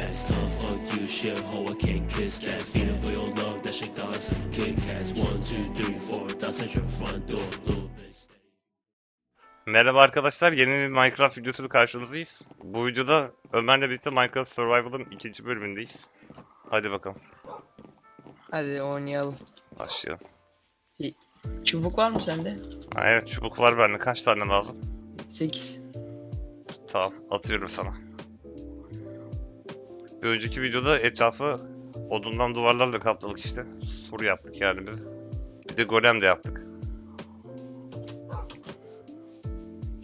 past. Tough fuck you, shit, hoe, I can't kiss that. Feeling for your love, that shit got some Kit Kats. One, two, three, four, that's at your front door. Little bitch. Merhaba arkadaşlar, yeni bir Minecraft videosuyla karşınızdayız. Bu videoda Ömer'le birlikte Minecraft Survival'ın ikinci bölümündeyiz. Hadi bakalım, Hadi oynayalım. başlayalım. Çubuk var mı sende? Ha, evet, çubuk var bende. Kaç tane lazım? 8. Tamam, atıyorum sana. Bir önceki videoda etrafı odundan duvarlarla kapladık işte. Sur yaptık yani biz. Bir de golem de yaptık.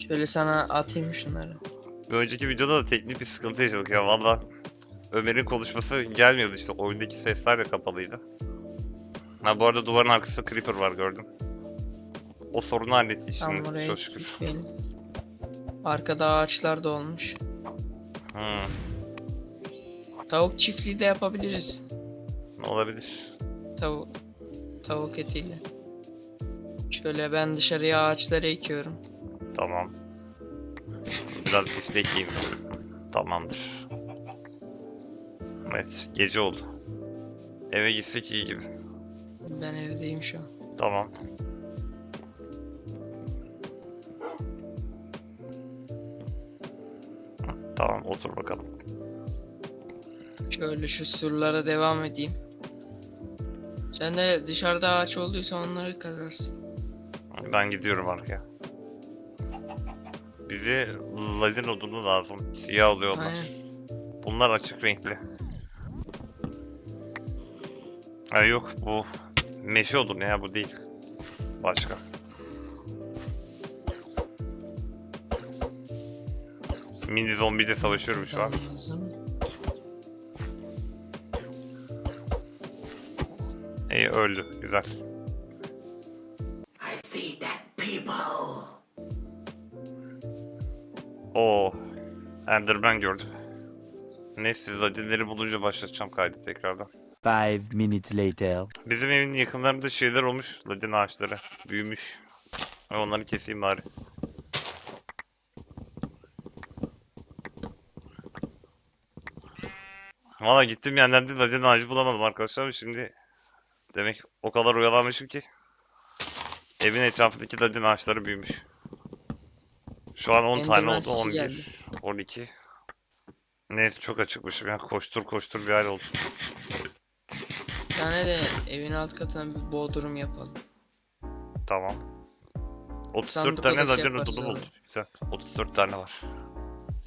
Şöyle sana atayım şunları. Bir önceki videoda da teknik bir sıkıntı yaşadık ya. Valla Ömer'in konuşması gelmiyordu işte. Oyundaki sesler de kapalıydı. Ha bu arada duvarın arkasında creeper var gördüm. O sorunu hallettik Tam şimdi oraya çok şükür. gitmeyin. Arkada ağaçlar da olmuş. Hmm, Tavuk çiftliği de yapabiliriz. olabilir? Tavuk tavuk etiyle. Şöyle ben dışarıya ağaçları ekiyorum. Tamam. Biraz işte ekeyim. Tamamdır. Evet gece oldu. Eve gitsek iyi gibi. Ben evdeyim şu an. Tamam Şöyle şu surlara devam edeyim. Sen de dışarıda ağaç olduysa onları kazarsın. Ben gidiyorum arkaya. Bize ladin odunu lazım. Siyah oluyorlar. Aynen. Bunlar açık renkli. Ha yok bu meşe odunu ya bu değil. Başka. Mini zombiyle savaşıyorum şu an. Lazım. Öldü. Güzel. I see that people. Oo. Enderman gördü. Neyse ladinleri bulunca başlatacağım kaydı tekrardan. Five minutes later. Bizim evin yakınlarında şeyler olmuş. Ladin ağaçları. Büyümüş. Onları keseyim bari. Valla gittim yerlerde ladin ağacı bulamadım arkadaşlar. Şimdi demek o kadar oyalanmışım ki evin etrafındaki ladin ağaçları büyümüş. Şu an 10 tane oldu. sesi 11, geldi. 12. Neyse çok acıkmışım ya. Koştur koştur bir hal oldu. Bir tane de evin alt katına bir bodrum yapalım. Tamam. 34 Sandık tane odası ladin yaparız odunu orada. buldum. Güzel. 34 tane var.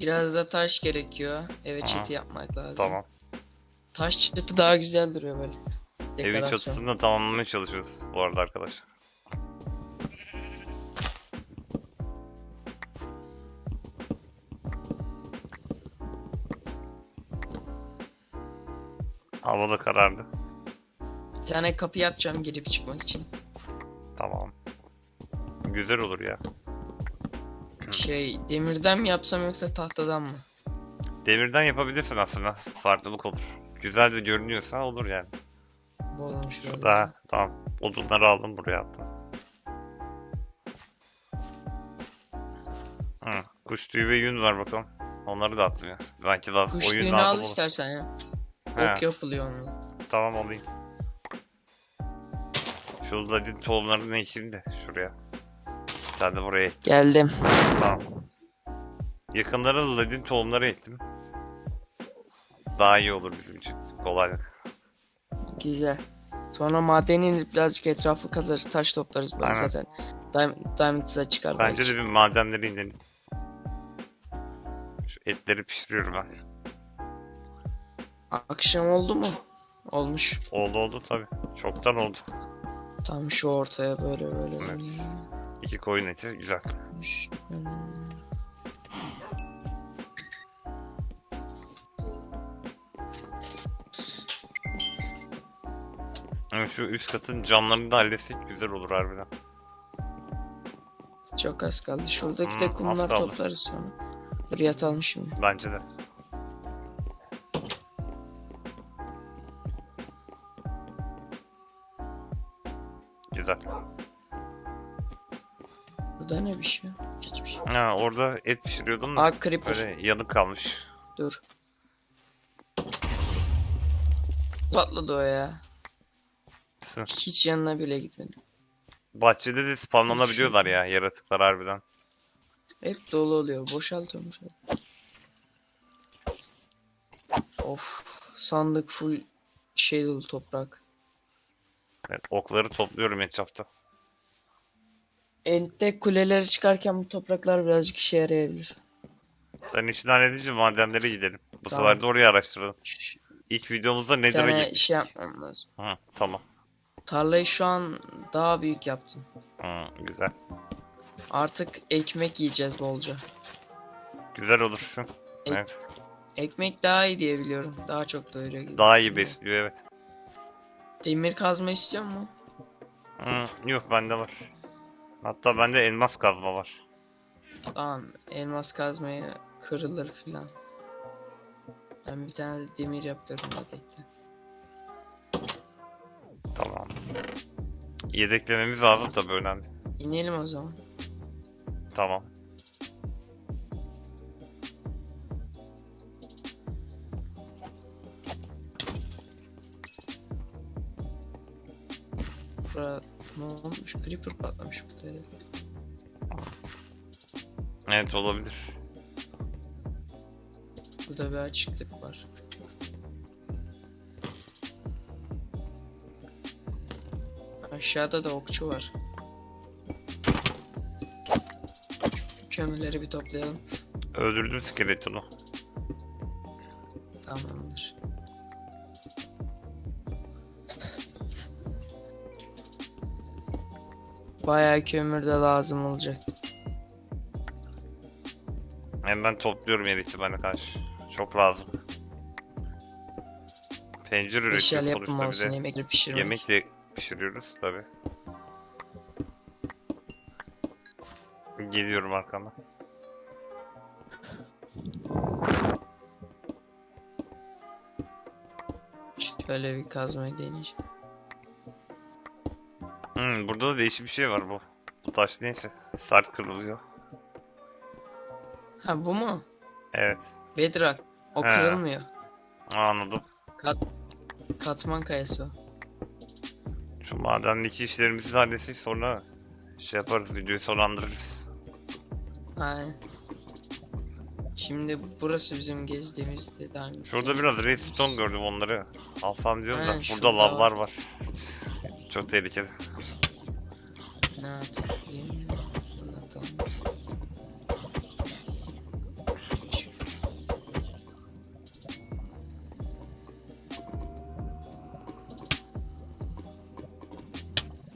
Biraz da taş gerekiyor. Eve Aha. yapmak lazım. Tamam. Taş çatı daha güzel duruyor böyle. Evin Dekorasyon. çatısını da tamamlamaya çalışıyoruz bu arada arkadaşlar. Hava da karardı. Bir tane kapı yapacağım girip çıkmak için. Tamam. Güzel olur ya. Şey demirden mi yapsam yoksa tahtadan mı? Demirden yapabilirsin aslında. Farklılık olur. Güzel de görünüyorsa olur yani. Bulalım şurada. Daha tamam. Odunları aldım buraya attım. Hı, kuş tüyü ve yün var bakalım. Onları da attım ya. Belki daha Kuş oyun tüyünü al olur. istersen ya. He, Ok yapılıyor onunla. tamam alayım. Şu ladin tohumlarını ekeyim de şuraya. Sen de buraya ek. Geldim. Tamam. Yakınlara ladin tohumları ektim. Daha iyi olur bizim için. Kolaylık. Güzel. Sonra madeni inip birazcık etrafı kazarız. Taş toplarız böyle Aynen. zaten. Diamond, Diamond da çıkar Bence belki. de bir madenleri inelim. Şu etleri pişiriyorum ben. Akşam oldu mu? Olmuş. Oldu oldu tabi. Çoktan oldu. Tam şu ortaya böyle böyle. Evet. İki koyun eti güzel. Hmm. Evet, şu üst katın camlarını da halletsek güzel olur harbiden. Çok az kaldı. Şuradaki Hmm, de az kumlar kaldı. toplarız sonra. Dur yatalım şimdi. Bence de. Güzel. Burada ne bir şey? Hiçbir şey. Ha, orada et pişiriyordum da Aa creeper. böyle yanık kalmış. Dur. Patladı o ya. Hiç yanına bile gitmedim. Bahçede de spamlanabiliyorlar ya yaratıklar harbiden. Hep dolu oluyor. Boşaltıyorum şöyle. Of. Sandık full şey dolu toprak. Evet, okları topluyorum etrafta. Ente kuleleri çıkarken bu topraklar birazcık işe yarayabilir. Sen işini halledince madenlere gidelim. Bu Tamam. sefer de oraya araştıralım. İlk videomuzda Nether'a gittik. şey yapmam lazım. Hı, tamam. Tarlayı şu an daha büyük yaptım. Hı, güzel. Artık ekmek yiyeceğiz bolca. Güzel olur şu. Ek- Evet. Ekmek daha iyi diye biliyorum. Daha çok doyuruyor gibi. Daha iyi besliyor evet. Demir kazma istiyor mu? Hı, yok bende var. Hatta bende elmas kazma var. Tamam. Elmas kazmaya kırılır filan. Ben bir tane de demir yapıyorum yedekten. Tamam. Yedeklememiz lazım tabii önemli. İnelim o zaman. Tamam. Bura ne olmuş? Creeper patlamış herhalde. Evet olabilir. Burada bir açıklık var. Aşağıda da okçu var. Kömürleri bir toplayalım. Öldürdüm skeletonu. Tamamdır. Bayağı kömür de lazım olacak. Hemen topluyorum yer ihtimaline karşı. Çok lazım. Pencere üretiyoruz yapım sonuçta olsun bir de. yemekleri pişirmek. Yemek de pişiriyoruz tabi. Geliyorum arkandan. Şöyle bir kazmayı deneyeceğim. Hmm, burada da değişik bir şey var bu. Bu taş neyse. Sert kırılıyor. Ha bu mu? Evet. Bedrock. O He. kırılmıyor. Anladım. Kat katman kayası o. Şu madendeki işlerimizi halletsek sonra şey yaparız, videoyu sonlandırırız. Aynen. Şimdi burası bizim gezdiğimiz de. Şurada biraz redstone gördüm onları. Alsam diyorum da burada lavlar var. var. Çok tehlikeli. Ne atayım?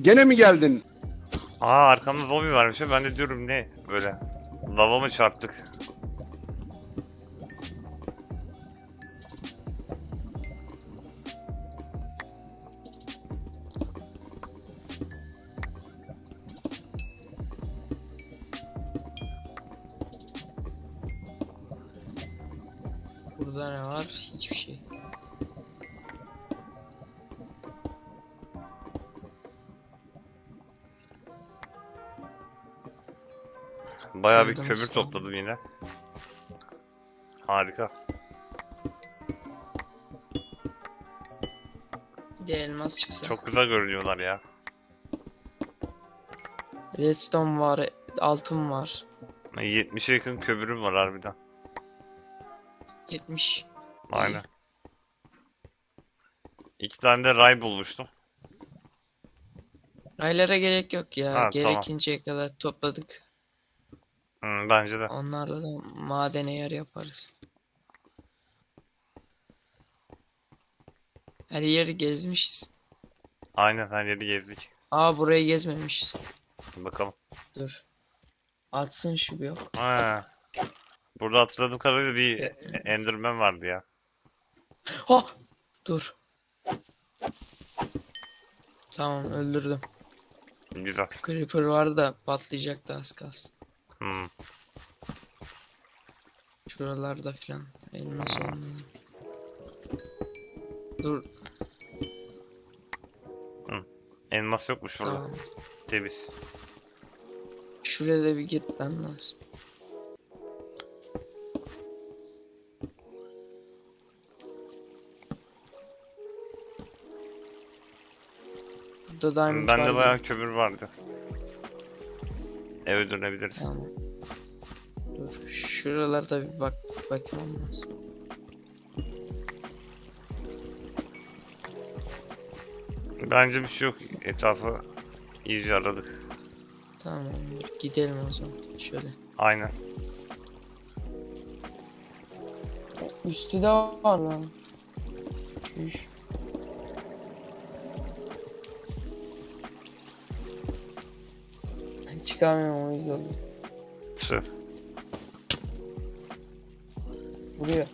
Gene mi geldin? Aa arkamda zombi varmış ya ben de diyorum ne böyle. Lava mı çarptık? Burada ne var? Hiçbir şey. Bayağı bir Gördüm kömür topladım yine. Harika. Bir de elmas çıksa. Çok güzel görünüyorlar ya. Redstone var, altın var. 70'e yakın kömürüm var harbiden. 70. Aynen. İki tane de ray bulmuştum. Raylara gerek yok ya. Ha, tamam. Gerekinceye kadar topladık. Hmm, bence de. Onlarla da madene yer yaparız. Her yeri gezmişiz. Aynen her yeri gezdik. Aa burayı gezmemişiz. Bakalım. Dur. Atsın şu bir yok. Ha. Burada hatırladığım kadarıyla bir Enderman vardı ya. Ha! Dur. Tamam öldürdüm. Güzel. Creeper vardı da patlayacaktı az kalsın. Hmm. Şuralarda filan. Elmas olmuyor. Dur Elmas yokmuş burada. tamam. Temiz. Şuraya da bir gitmem lazım. Burada diamond Bende var. bayağı kömür vardı. Eve dönebiliriz. Tamam. Dur. Şuralarda bir bak bakmam lazım. Bence bir şey yok. Etrafı iyice aradık. Tamam. Gidelim o zaman. Şöyle. Aynen. Üstü de var lan. Üş. Çıkamıyorum o yüzden. Tüh. Buraya.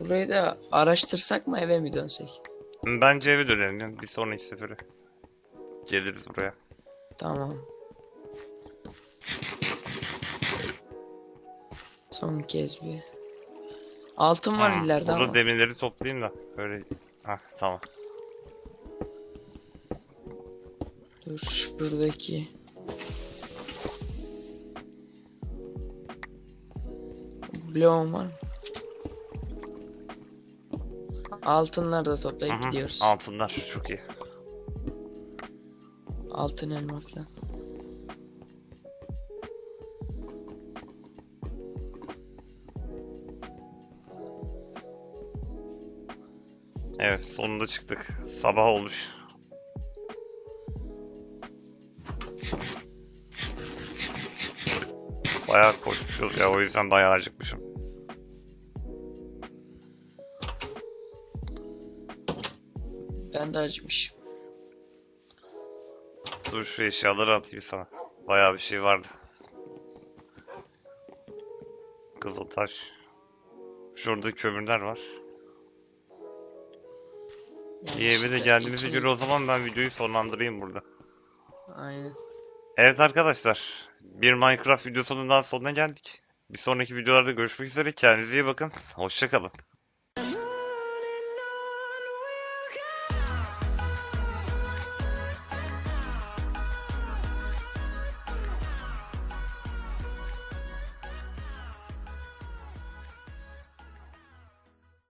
Burayı da araştırsak mı eve mi dönsek? Bence eve dönelim. Bir sonraki sefere. Geliriz buraya. Tamam. Son kez bir. Altın var Hmm, ileride Burada ama. demirleri toplayayım da. Böyle. Hah tamam. Dur şuradaki. Bloğum var mı? Altınları da toplayıp Hı hı, gidiyoruz. Altınlar çok iyi. Altın elma falan. Evet sonunda çıktık. Sabah olmuş. Bayağı koşmuşuz ya o yüzden bayağı acıkmışım. Ben de acımışım. Dur şu eşyaları atayım sana. Bayağı bir şey vardı. Kızıltaş. Şurada kömürler var. İyi eve de İşte geldiğimize iki- göre o zaman ben videoyu sonlandırayım burada. Aynen. Evet arkadaşlar. Bir Minecraft videosunun daha sonuna geldik. Bir sonraki videolarda görüşmek üzere. Kendinize iyi bakın. Hoşçakalın.